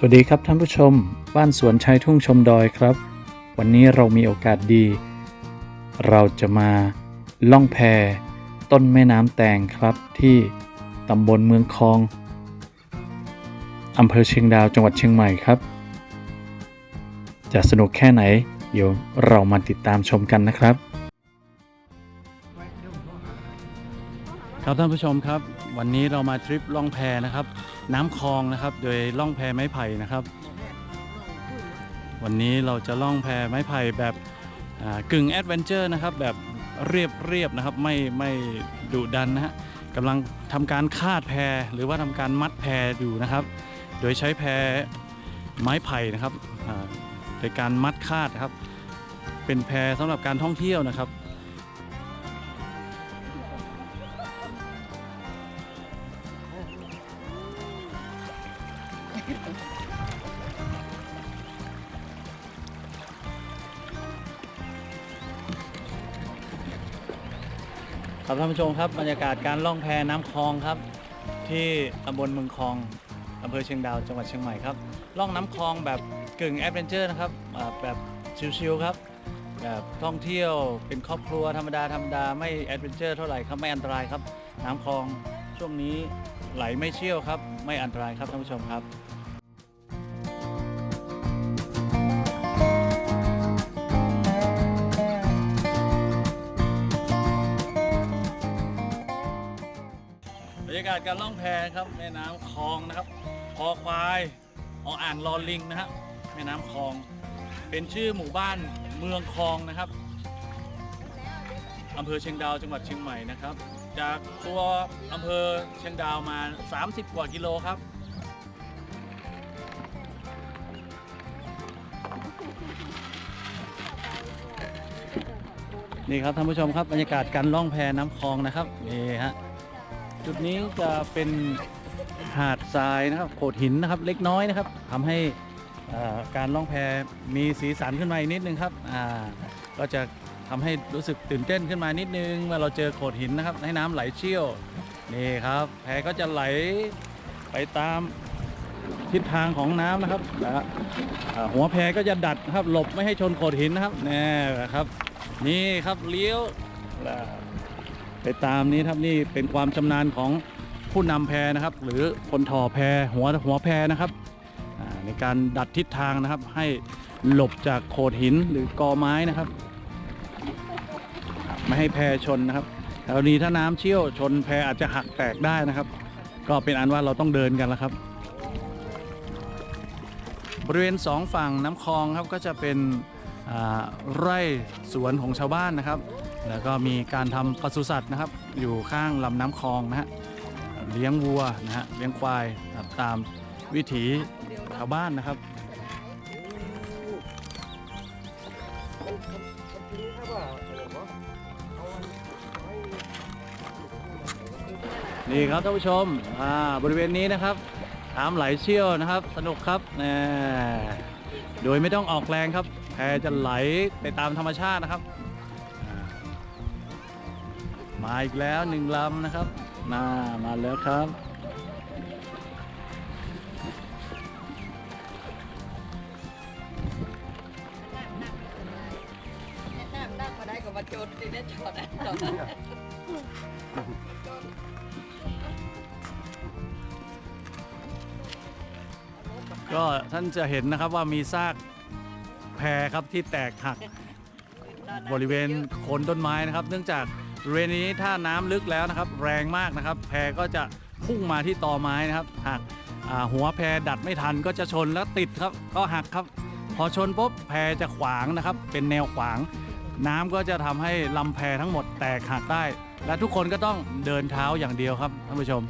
สวัสดีครับท่านผู้ชม บ้านสวนชายทุ่งชมดอยครับ วันนี้เรามีโอกาสดี เราจะมาล่องแพต้นแม่น้ำแตงครับที่ตำบลเมืองคองอำเภอเชียงดาวจังหวัดเชียงใหม่ครับ จะสนุกแค่ไหน เดี๋ยวเรามาติดตามชมกันนะครับ ครับท่านผู้ชมครับ วันนี้เรามาทริปล่องแพนะครับ น้ำคลองนะครับ โดยล่องแพไม้ไผ่นะครับ วันนี้เราจะล่องแพไม้ไผ่แบบกึ่งแอดเวนเจอร์นะครับ แบบเรียบเรียบนะครับ ไม่ไม่ดุดันนะฮะกำลังทำการคาดแพหรือว่าทำการมัดแพอยู่นะครับ โดยใช้แพไม้ไผ่นะครับในการมัดคาดครับ เป็นแพสำหรับการท่องเที่ยวนะครับ ท่านผู้ชมครับบรรยากาศการล่องแพน้ำคลองครับ ที่ตำบลเมืองคลองอำเภอเชียงดาวจังหวัดเชียงใหม่ครับล่องน้ำคลองแบบกึ่งแอดเวนเจอร์นะครับอ่าแบบชิลๆครับแบบท่องเที่ยวเป็นครอบครัวธรรมดาธรรมดาไม่แอดเวนเจอร์เท่าไหร่ครับไม่อันตรายครับ น้ำคลองช่วงนี้ไหลไม่เชี่ยวครับ ไม่อันตรายครับท่านผู้ชมครับ แพครับ แม่น้ำคลองนะครับคอควายออ่างลอลิงนะฮะแม่น้ำคลอง เป็นชื่อหมู่บ้านเมืองคลองนะครับอำเภอเชียงดาวจังหวัดเชียงใหม่นะครับ จากตัวอำเภอเชียงดาวมา 30 กว่ากิโลครับ นี่ครับท่านผู้ชมครับบรรยากาศการล่องแพน้ำคลองนะครับนี่ฮะ จุดนี้จะเป็นหาดทรายนะครับโขดหินนะครับเล็กน้อยนะครับทำให้อ่อการล่องแพมีสีสันขึ้นมาอีกนิดนึงครับอ่าก็จะทำให้รู้สึกตื่นเต้นขึ้นมานิดนึงเมื่อเราเจอโขดหินนะครับให้น้ำไหลเชี่ยวนี่ครับ แพก็จะไหลไปตามทิศทางของน้ำนะครับนะฮะอ่าหัวแพก็จะดัดนะครับหลบไม่ให้ชนโขดหินนะครับแน่ครับ นี่ครับเลี้ยวอ่า ไปตามนี้ครับนี่เป็นความชำนาญของผู้นำแพนะครับ หรือคนถ่อแพหัวหัวแพนะครับในการดัดทิศทางนะครับ ให้หลบจากโขดหินหรือกอไม้นะครับ ไม่ให้แพชนนะครับกรณีถ้าน้ำเชี่ยวชนแพอาจจะหักแตกได้นะครับ ก็เป็นอันว่าเราต้องเดินกันแล้วครับ บริเวณสองฝั่งน้ำคลองครับก็จะเป็นไร่สวนของชาวบ้านนะครับ แล้วก็มีการทำปศุสัตว์นะครับ อยู่ข้างลำน้ำคลองนะฮะเลี้ยงวัวนะฮะเลี้ยงควายนะครับตามวิถีชาวบ้านนะครับ นี่ครับท่านผู้ชมอ่าบริเวณนี้นะครับน้ำไหลเชี่ยวนะครับ สนุกครับแน่โดยไม่ต้องออกแรงครับแพจะไหลไปตามธรรมชาตินะครับ มาอีกแล้วหนึ่งลำนะครับ มามาแล้วครับ น้ำน้ำมาได้ก็มาโจนตีได้จอดได้จอดก็ท่านจะเห็นนะครับว่ามีซากแพครับที่แตกหักบริเวณโคนต้นไม้นะครับ เนื่องจาก บริเวณนี้ถ้าน้ำลึกแล้วนะครับ แรงมากนะครับ แพก็จะพุ่งมาที่ตอไม้นะครับ หากหัวแพดัดไม่ทันก็จะชนแล้วติดครับ ก็หักครับ พอชนปุ๊บแพจะขวางนะครับ เป็นแนวขวาง น้ำก็จะทำให้ลำแพทั้งหมดแตกหักได้ และทุกคนก็ต้องเดินเท้าอย่างเดียวครับท่านผู้ชม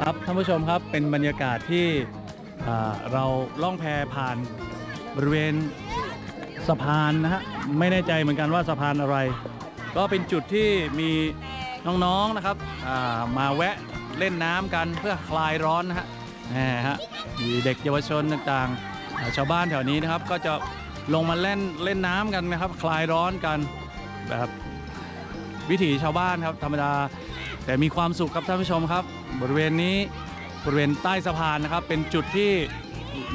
ครับท่านผู้ชมครับเป็นบรรยากาศที่เราล่องแพผ่านบริเวณสะพานนะฮะ ไม่แน่ใจเหมือนกันว่าสะพานอะไร ก็เป็นจุดที่มีน้องๆนะครับมาแวะเล่นน้ำกันเพื่อคลายร้อนนะฮะฮะมีเด็กเยาวชนต่างๆ ชาวบ้านแถวนี้นะครับ ก็จะลงมาเล่นเล่นน้ำกันนะครับ คลายร้อนกันแบบวิถีชาวบ้านครับธรรมดา แต่มีความสุขครับท่านผู้ชมครับ บริเวณนี้บริเวณใต้สะพานนะครับ เป็นจุดที่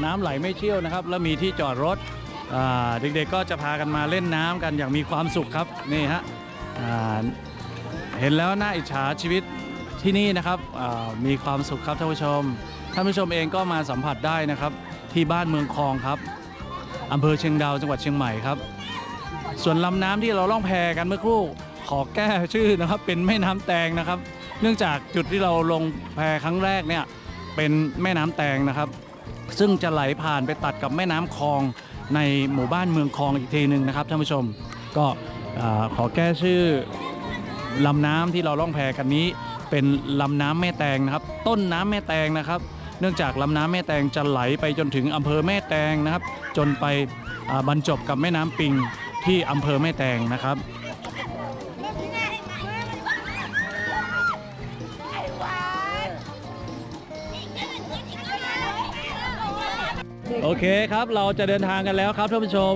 น้ำไหลไม่เชี่ยวนะครับ แล้วมีที่จอดรถ เด็กๆก็จะพากันมาเล่นน้ำกันอย่างมีความสุขครับนี่ฮะเห็นแล้วน่าอิจฉาชีวิตที่นี่นะครับมีความสุขครับท่านผู้ชมท่านผู้ชมเองก็มาสัมผัสได้นะครับ ที่บ้านเมืองคลองครับอำเภอเชียงดาวจังหวัดเชียงใหม่ครับ ส่วนลำน้ำที่เราล่องแพกันเมื่อครู่ขอแก้ชื่อนะครับเป็นแม่น้ำแตงนะครับ เนื่องจากจุดที่เราลงแพครั้งแรกเนี่ยเป็นแม่น้ำแตงนะครับ ซึ่งจะไหลผ่านไปตัดกับแม่น้ำคลอง ในหมู่บ้านเมืองคลองอีกทีหนึ่งนะครับท่านผู้ชมก็ขอแก้ชื่อลำน้ำที่เราล่องแพกันนี้ เป็นลำน้ำแม่แตงนะครับ ต้นน้ำแม่แตงนะครับ เนื่องจากลำน้ำแม่แตงจะไหลไปจนถึงอำเภอแม่แตงนะครับ จนไปบรรจบกับแม่น้ำปิงที่อำเภอแม่แตงนะครับ โอเคครับ เราจะเดินทางกันแล้วครับท่านผู้ชม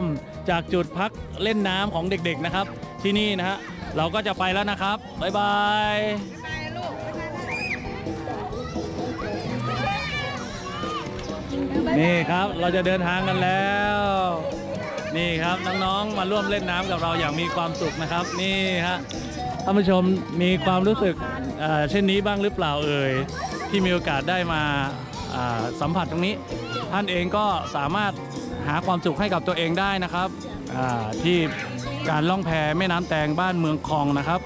จากจุดพักเล่นน้ำของเด็กๆนะครับ ที่นี่นะฮะเราก็จะไปแล้วนะครับ บ๊ายบาย นี่ครับเราจะเดินทางกันแล้ว นี่ครับน้องๆมาร่วมเล่นน้ำกับเราอย่างมีความสุขนะครับ นี่ฮะท่านผู้ชมมีความรู้สึกเอ่อเช่นนี้บ้างหรือเปล่าเอ่ยที่มีโอกาสได้มาอ่าสัมผัสตรงนี้ ท่านเองก็สามารถหาความสุขให้กับตัวเองได้นะครับที่การล่องแพแม่น้ำแตงบ้านเมืองคลองนะครับ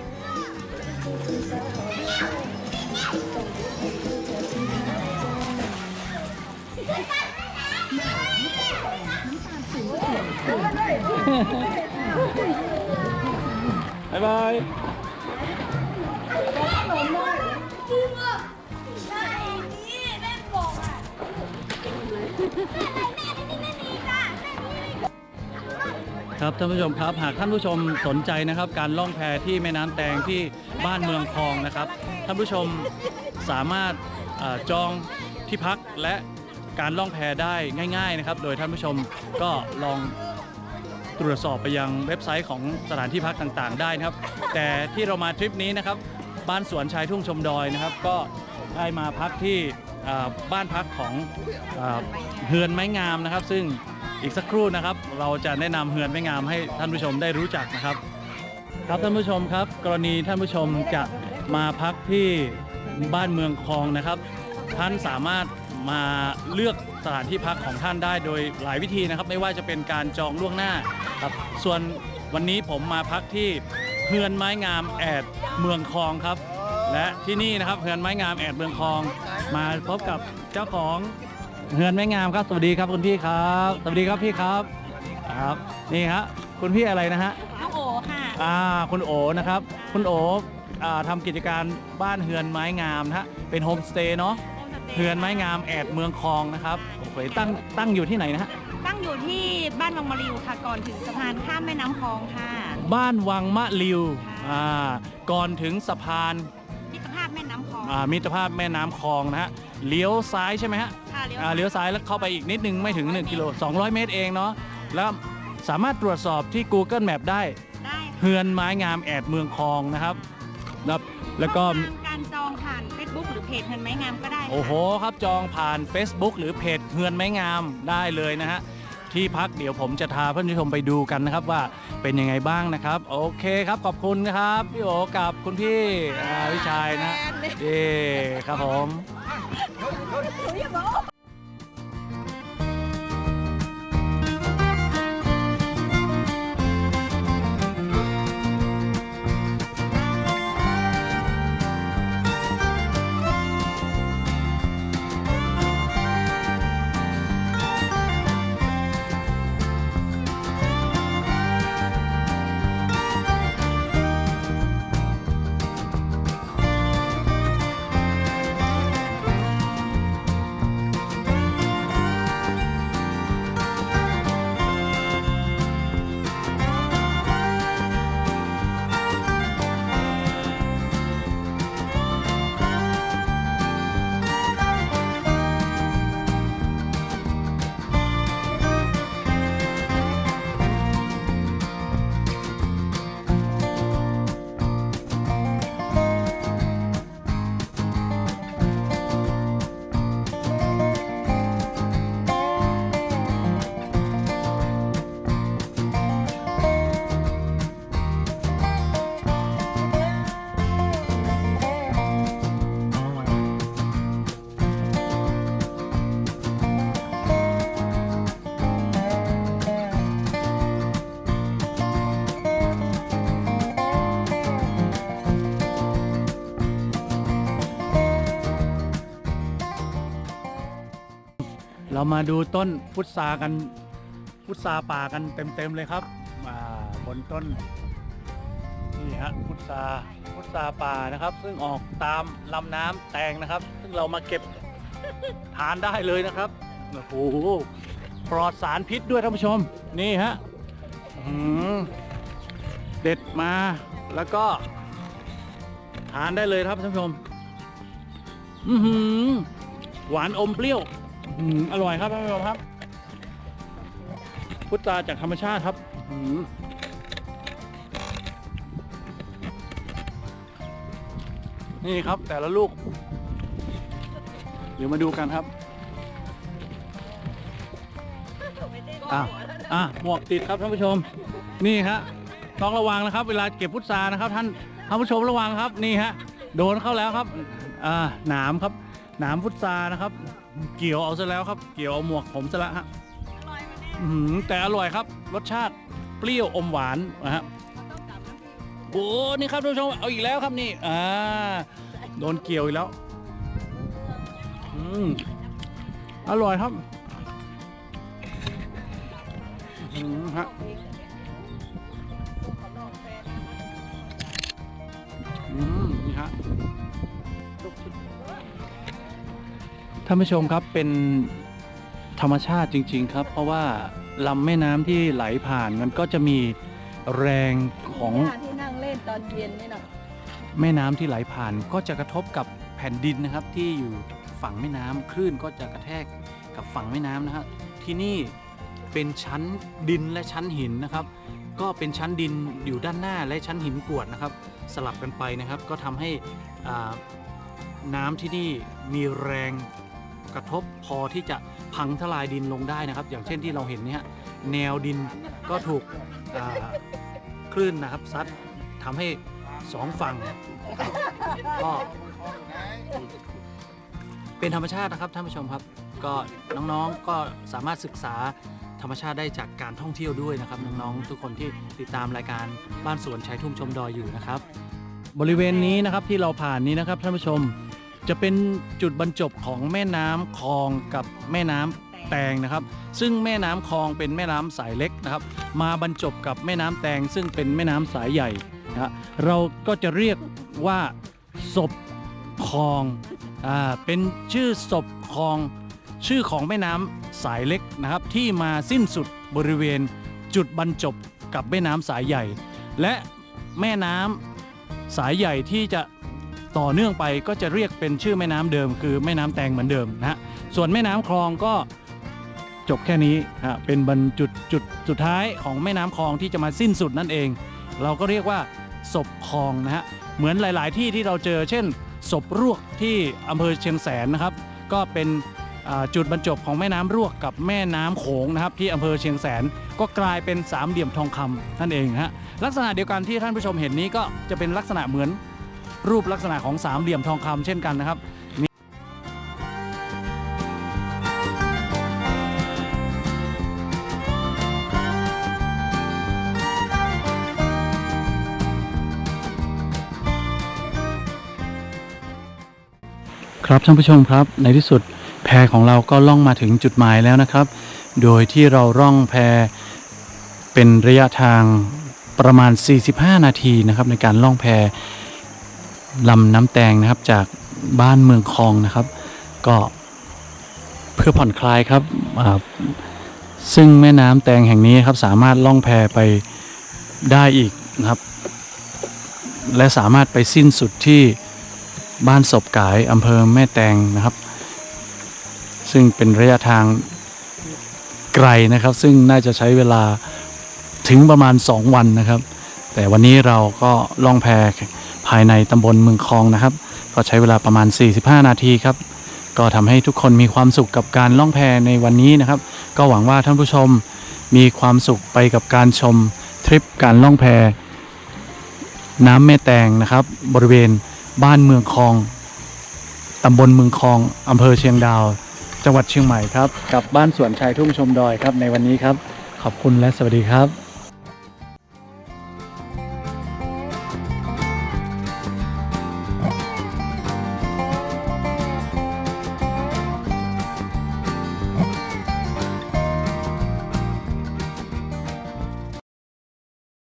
บ๊ายบาย ครับท่านผู้ชมครับหากท่านผู้ชมสนใจนะครับ การล่องแพที่แม่น้ำแตงที่บ้านเมืองคลองนะครับ ท่านผู้ชมสามารถเอ่อจองที่พักและการล่องแพได้ง่าย ๆนะครับ โดยท่านผู้ชมก็ลองตรวจสอบไปยังเว็บไซต์ของสถานที่พักต่างๆ ได้นะครับ แต่ที่เรามาทริปนี้นะครับ บ้านสวนชายทุ่งชมดอยนะครับ ก็ได้มาพักที่เอ่อบ้านพักของเอ่อเฮือนไม้งามนะครับ ซึ่ง อีกสักครู่นะครับ เราจะแนะนำเฮือนไม่งามให้ท่านผู้ชมได้รู้จักนะครับ ครับท่านผู้ชมครับ กรณีท่านผู้ชมจะมาพักที่บ้านเมืองคลองนะครับ ท่านสามารถมาเลือกสถานที่พักของท่านได้โดยหลายวิธีนะครับ ไม่ว่าจะเป็นการจองล่วงหน้าครับส่วนวันนี้ผมมาพักที่เฮือนไม้งามแอดเมืองคลองครับ และที่นี่นะครับเฮือนไม้งามแอดเมืองคลอง มาพบกับเจ้าของ เฮือนแม่งามครับ สวัสดีครับคุณพี่ครับ สวัสดีครับพี่ครับ ครับ นี่ฮะคุณพี่อะไรนะฮะ น้องโอค่ะ อ่าคุณโอนะครับ คุณโออ่าทำกิจการบ้านเฮือนไม้งามนะฮะ เป็นโฮมสเตย์เนาะ เฮือนไม้งามแอดเมืองคลองนะครับโอเคตั้งตั้งอยู่ที่ไหนนะฮะ ตั้งอยู่ที่บ้านวังมาริวค่ะ ก่อนถึงสะพานข้ามแม่น้ำคลองค่ะ บ้านวังมะลิวค่ะอ่า ก่อนถึงสะพานมิตรภาพแม่น้ำคลอง อ่ามิตรภาพแม่น้ำคลองนะฮะ เลี้ยวซ้ายใช่ไหมฮะค่ะ เลี้ยวอ่าเลี้ยวซ้ายแล้วเข้าไปอีกนิดนึงไม่ถึง 1 กิโล 200 เมตรเองเนาะแล้วสามารถตรวจสอบที่ Google Map ได้ได้ค่ะเฮือนไม้งามแอดเมืองคลองนะครับแล้วแล้วก็ ช่องทางการจองผ่าน Facebook หรือเพจเงินไม้งามก็ได้ค่ะโอ้โหครับจองผ่าน Facebook หรือเพจเฮือนไม้งามได้เลยนะฮะ ที่พักเดี๋ยวผมจะพาเพื่อนผู้ชมไปดูกันนะครับว่าเป็นยังไงบ้างนะครับ โอเคครับขอบคุณนะครับ พี่โอกับคุณพี่อ่าพี่ชายนะเย้ครับผมค เรามาดูต้นพุทรากันพุทราป่ากันเต็มๆเลยครับมาบนต้นนี่ฮะพุทราพุทราป่านะครับ ซึ่งออกตามลำน้ำแตงนะครับ ซึ่งเรามาเก็บทานได้เลยนะครับโอ้โหปลอดสารพิษด้วยท่านผู้ชม นี่ฮะเด็ดมาแล้วก็ ทานได้เลยครับท่านผู้ชมหวานอมเปรี้ยว อื้อร่อยครับท่านผู้ชมครับ พุทราจากธรรมชาติครับอื้อหือนี่ครับแต่ละลูก เดี๋ยวมาดูกันครับอะอะหมวกติดครับท่านผู้ชม นี่ฮะต้องระวังนะครับ เวลาเก็บพุทรานะครับ ท่านท่านผู้ชมระวังครับ นี่ฮะโดนเข้าแล้วครับอ่าหนามครับ หนามพุทรานะครับ เกี่ยวเอาซะแล้วครับ เกี่ยวเอาหมวกผมซะแล้วฮะอื้อหือแต่อร่อยครับ รสชาติเปรี้ยวอมหวานนะฮะโอ้นี่ครับท่านผู้ชม เอาอีกแล้วครับนี่ อ่า โดนเกี่ยวอีกแล้ว อืม อร่อยครับอืมฮะอืมนี่ฮะ ท่านผู้ชมครับเป็นธรรมชาติจริง ๆ ครับ เพราะว่าลำแม่น้ำที่ไหลผ่านมันก็จะมีแรงของย่าที่นั่งเล่นตอนเย็นนี่นะแม่น้ำที่ไหลผ่านก็จะกระทบกับแผ่นดินนะครับ ที่อยู่ฝั่งแม่น้ำคลื่นก็จะกระแทกกับฝั่งแม่น้ำนะฮะที่นี่เป็นชั้นดินและชั้นหินนะครับ ก็เป็นชั้นดินอยู่ด้านหน้าและชั้นหินกรวดนะครับ สลับกันไปนะครับ ก็ทำให้อ่าน้ำที่นี่มีแรง กระทบพอที่จะพังทลายดินลงได้นะครับ อย่างเช่นที่เราเห็นเนี่ยแนวดินก็ถูกคลื่นนะครับซัดทำให้สองฝั่งก็เป็นธรรมชาตินะครับท่านผู้ชมครับ ก็น้องๆก็สามารถศึกษาธรรมชาติได้จากการท่องเที่ยวด้วยนะครับน้องๆทุกคนที่ติดตามรายการบ้านสวนชายทุ่งชมดอยอยู่นะครับ บริเวณนี้นะครับที่เราผ่านนี้นะครับท่านผู้ชม จะเป็นจุดบรรจบของแม่น้ำคลองกับแม่น้ำแตงนะครับ ซึ่งแม่น้ำคลองเป็นแม่น้ำสายเล็กนะครับ มาบรรจบกับแม่น้ำแตงซึ่งเป็นแม่น้ำสายใหญ่นะฮะเราก็จะเรียกว่าศพคลองอ่าเป็นชื่อศพคลอง ชื่อของแม่น้ำสายเล็กนะครับ ที่มาสิ้นสุดบริเวณจุดบรรจบกับแม่น้ำสายใหญ่ และแม่น้ำสายใหญ่ที่จะ ต่อเนื่องไปก็จะเรียกเป็นชื่อแม่น้ำเดิม คือแม่น้ำแตงเหมือนเดิมนะฮะส่วนแม่น้ำคลองก็จบแค่นี้ฮะเป็นบรรจุดจุดสุดท้ายของแม่น้ำคลองที่จะมาสิ้นสุดนั่นเอง เราก็เรียกว่าศพคลองนะฮะเหมือนหลาย ๆ ที่ที่เราเจอ เช่นศพรวกที่อำเภอเชียงแสนนะครับ ก็เป็นจุดบรรจบของแม่น้ำรวกกับแม่น้ำโขงนะครับที่อำเภอเชียงแสนก็กลายเป็นสามเหลี่ยมทองคำนั่นเองฮะลักษณะเดียวกันที่ท่านผู้ชมเห็นนี้ก็จะเป็นลักษณะเหมือน รูปลักษณะของสามเหลี่ยมทองคำเช่นกันนะครับครับท่านผู้ชมครับในที่สุดแพของเราก็ล่องมาถึงจุดหมายแล้วนะครับ โดยที่เราร่องแพเป็นระยะทางประมาณ 45 นาทีนะครับในการล่องแพ ลำน้ำแตงนะครับจากบ้านเมืองคลองนะครับ ก็เพื่อผ่อนคลายครับ ซึ่งแม่น้ำแตงแห่งนี้ครับสามารถล่องแพไปได้อีกนะครับ และสามารถไปสิ้นสุดที่บ้านศพกายอำเภอแม่แตงนะครับ ซึ่งเป็นระยะทางไกลนะครับ ซึ่งน่าจะใช้เวลาถึงประมาณ 2 วันนะครับ แต่วันนี้เราก็ล่องแพ ภายในตำบลเมืองคลองนะครับ ก็ใช้เวลาประมาณ 45 นาทีครับ ก็ทำให้ทุกคนมีความสุขกับการล่องแพในวันนี้นะครับ ก็หวังว่าท่านผู้ชมมีความสุขไปกับการชมทริปการล่องแพ น้ำแม่แตงนะครับ บริเวณบ้านเมืองคลองตำบลเมืองคลองอำเภอเชียงดาว จังหวัดเชียงใหม่ครับ กับบ้านสวนชายทุ่งชมดอยครับในวันนี้ครับ ขอบคุณและสวัสดีครับ